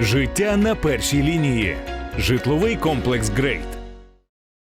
Життя на першій лінії. Житловий комплекс Грейт.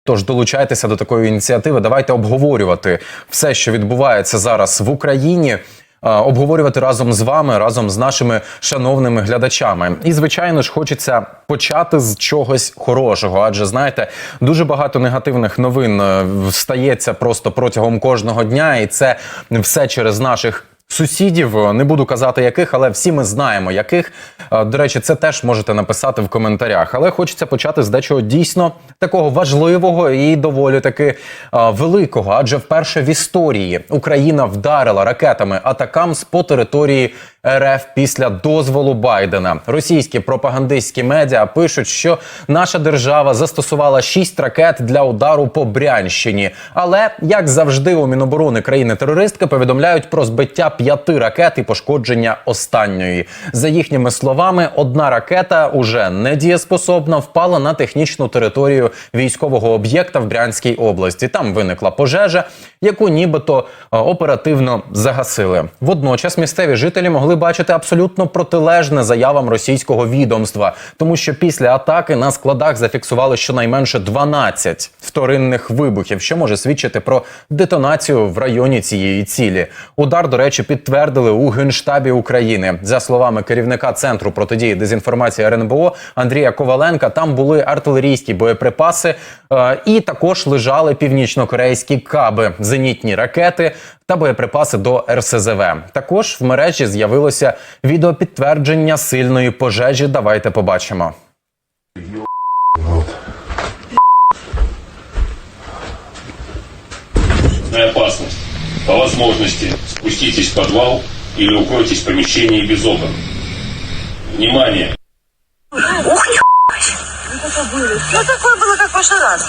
Тож долучайтеся до такої ініціативи. Давайте обговорювати все, що відбувається зараз в Україні. Обговорювати разом з вами, разом з нашими шановними глядачами. І звичайно ж, хочеться почати з чогось хорошого, адже знаєте, дуже багато негативних новин е, стається просто протягом кожного дня, і це все через наших сусідів. Не буду казати яких, але всі ми знаємо яких. Е, До речі, це теж можете написати в коментарях. Але хочеться почати з дечого дійсно такого важливого і доволі таки е, великого. Адже вперше в історії Україна вдарила ракетами Атакамс по території РФ після дозволу Байдена. Російські пропагандистські медіа пишуть, що наша держава застосувала шість ракет для удару по Брянщині. Але як завжди, у Міноборони країни-терористки повідомляють про збиття п'яти ракет і пошкодження останньої. За їхніми словами, одна ракета уже недієспособна впала на технічну територію військового об'єкта в Брянській області. Там виникла пожежа, яку нібито е, оперативно загасили. Водночас місцеві жителі могли бачити абсолютно протилежне заявам російського відомства, тому що після атаки на складах зафіксували щонайменше 12 вторинних вибухів, що може свідчити про детонацію в районі цієї цілі. Удар, до речі, підтвердили у генштабі України. За словами керівника центру протидії дезінформації РНБО Андрія Коваленка, там були артилерійські боєприпаси е, і також лежали північнокорейські каби, зенітні ракети та боєприпаси до РСЗВ. Також в мережі з'явилося відеопідтвердження сильної пожежі. Давайте побачимо. и опасность. По возможности спуститесь в подвал или укройтесь в помещении без окон. Внимание! Ух, ё- Ну, такое было, как в прошлый раз.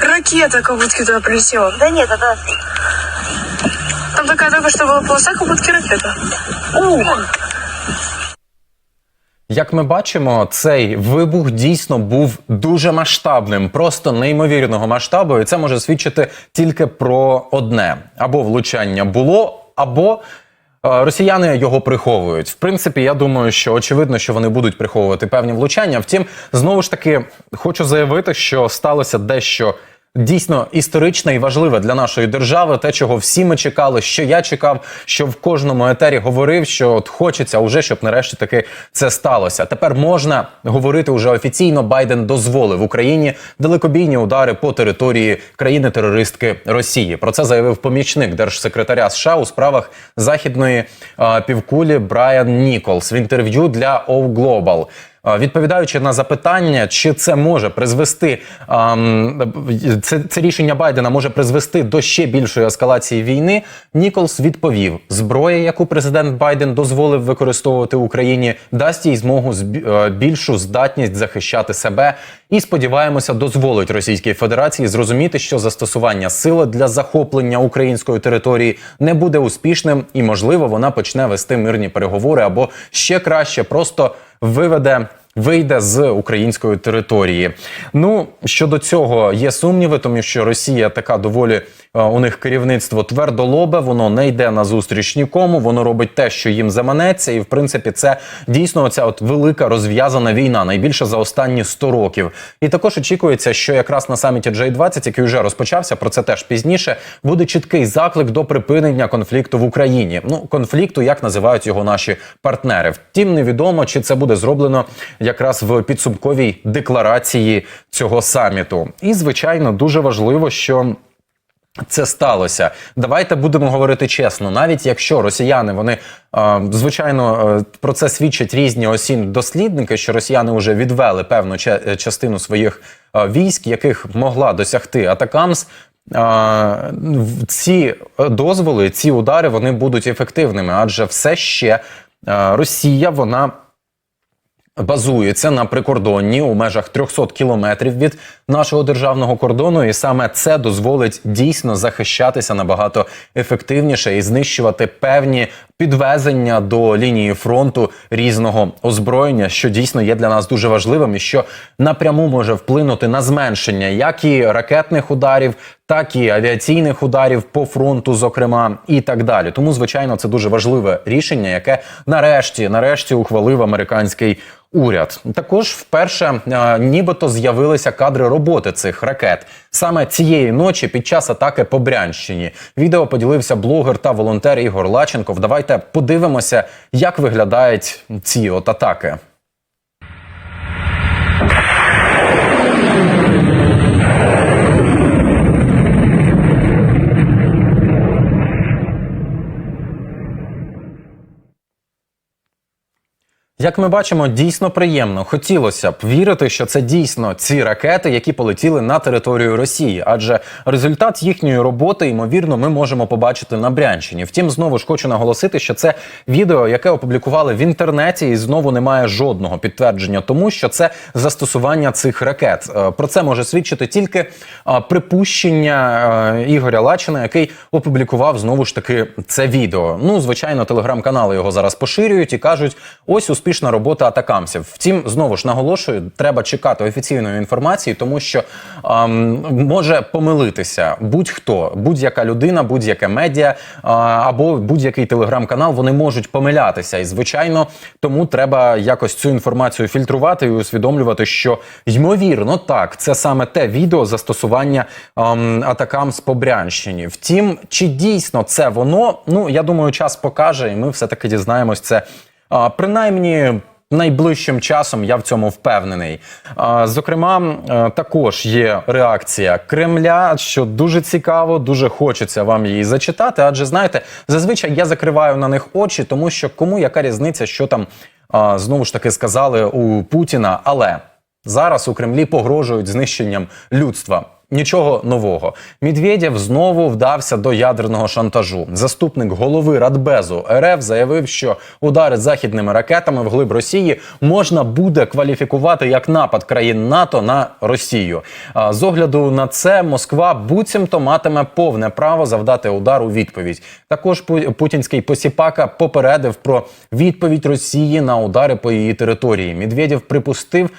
Ракета как будто туда прилетела. Да нет, это... там такая только что была полоса, как будто ракета. Як ми бачимо, цей вибух дійсно був дуже масштабним, просто неймовірного масштабу. І це може свідчити тільки про одне: або влучання було, або е, росіяни його приховують. В принципі, я думаю, що очевидно, що вони будуть приховувати певні влучання. Втім, знову ж таки, хочу заявити, що сталося дещо. Дійсно історичне і важливе для нашої держави, те, чого всі ми чекали, що я чекав, що в кожному етері говорив, що от хочеться уже, щоб нарешті таки це сталося. Тепер можна говорити уже офіційно. Байден дозволив Україні далекобійні удари по території країни-терористки Росії. Про це заявив помічник держсекретаря США у справах західної е, півкулі Брайан Ніколс в інтерв'ю для O Global. Відповідаючи на запитання, чи це може призвести це, це рішення Байдена може призвести до ще більшої ескалації війни. Ніколс відповів: зброя, яку президент Байден дозволив використовувати Україні, дасть їй змогу е, більшу здатність захищати себе. І сподіваємося, дозволить Російській Федерації зрозуміти, що застосування сили для захоплення української території не буде успішним, і можливо вона почне вести мирні переговори або ще краще просто виведе. Вийде з української території. Ну щодо цього є сумніви, тому що Росія така доволі у них керівництво твердолобе, воно не йде на зустріч нікому, воно робить те, що їм заманеться, і в принципі це дійсно оця от велика розв'язана війна, найбільша за останні 100 років. І також очікується, що якраз на саміті J20, який вже розпочався, про це теж пізніше, буде чіткий заклик до припинення конфлікту в Україні. Ну конфлікту, як називають його наші партнери. Втім, невідомо чи це буде зроблено якраз в підсумковій декларації цього саміту. І звичайно, дуже важливо, що. Це сталося. Давайте будемо говорити чесно. Навіть якщо росіяни вони е, звичайно е, про це свідчать різні осінні дослідники, що росіяни вже відвели певну е, частину своїх військ, яких могла досягти Атакамс. Ці дозволи, ці удари вони будуть ефективними, адже все ще Росія вона базується на прикордонні у межах 300 кілометрів від нашого державного кордону, і саме це дозволить дійсно захищатися набагато ефективніше і знищувати певні підвезення до лінії фронту різного озброєння, що дійсно є для нас дуже важливим і що напряму може вплинути на зменшення як і ракетних ударів, так і авіаційних ударів по фронту, зокрема, і так далі. Тому, звичайно, це дуже важливе рішення, яке нарешті, нарешті ухвалив американський уряд. Також вперше нібито з'явилися кадри роботи цих ракет саме цієї ночі під час атаки по Брянщині. Відео поділився блогер та волонтер Ігор Лаченков. Давайте подивимося, як виглядають ці от атаки. Як ми бачимо, дійсно приємно. Хотілося б вірити, що це дійсно ці ракети, які полетіли на територію Росії, адже результат їхньої роботи, ймовірно, ми можемо побачити на Брянщині. Втім, знову ж хочу наголосити, що це відео, яке опублікували в інтернеті, і знову немає жодного підтвердження тому, що це застосування цих ракет. Е, Про це може свідчити тільки е, припущення е, Ігоря Лачина, який опублікував знову ж таки це відео. Ну, звичайно, телеграм-канали його зараз поширюють і кажуть: ось успішна робота атакамсів. Втім, знову ж наголошую, треба чекати офіційної інформації, тому що ем, може помилитися будь-хто, будь-яка людина, будь-яке медіа а, або будь-який телеграм-канал. Вони можуть помилятися, і звичайно, тому треба якось цю інформацію фільтрувати і усвідомлювати, що ймовірно так, це саме те відео застосування ем, атакамс по Брянщині. Втім, чи дійсно це воно? Ну я думаю, час покаже, і ми все таки дізнаємось це. А, принаймні. Найближчим часом я в цьому впевнений. Зокрема, е, також є реакція Кремля, що дуже цікаво, дуже хочеться вам її зачитати. Адже знаєте, зазвичай я закриваю на них очі, тому що кому яка різниця, що там знову ж таки сказали у Путіна. Але зараз у Кремлі погрожують знищенням людства. Нічого нового. Медведєв знову вдався до ядерного шантажу. Заступник голови Радбезу РФ заявив, що удари західними ракетами вглиб Росії можна буде кваліфікувати як напад країн НАТО на Росію. З огляду на це Москва буцімто матиме повне право завдати удар у відповідь. Також пу- путінський посіпака попередив про відповідь Росії на удари по її території. Медведєв припустив,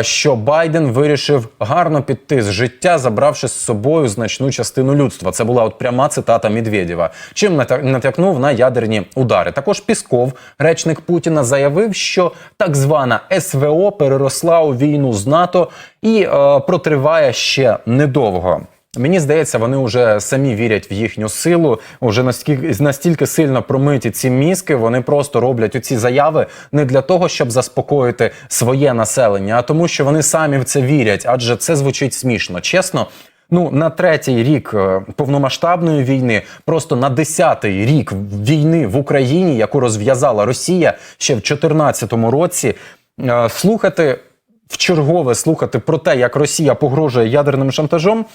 що Байден вирішив гарно піти з життя, забравши з собою значну частину людства. Це була от пряма цитата Медведєва. Чим натякнув на ядерні удари. Також Пісков, речник Путіна, заявив, що так звана СВО переросла у війну з НАТО і е, протриває ще недовго. Мені здається, вони вже самі вірять в їхню силу. Уже настільки настільки сильно промиті ці мізки. Вони просто роблять оці заяви не для того, щоб заспокоїти своє населення, а тому, що вони самі в це вірять, адже це звучить смішно. Чесно. Ну, на третій рік е, повномасштабної війни, просто на десятий рік війни в Україні, яку розв'язала Росія ще в 2014 році, е, слухати в чергове слухати про те, як Росія погрожує ядерним шантажом.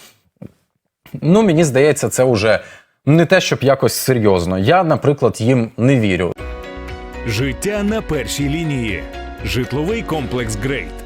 Ну, мені здається, це вже не те, щоб якось серйозно. Я, наприклад, їм не вірю. Життя на першій лінії. Житловий комплекс Грейт.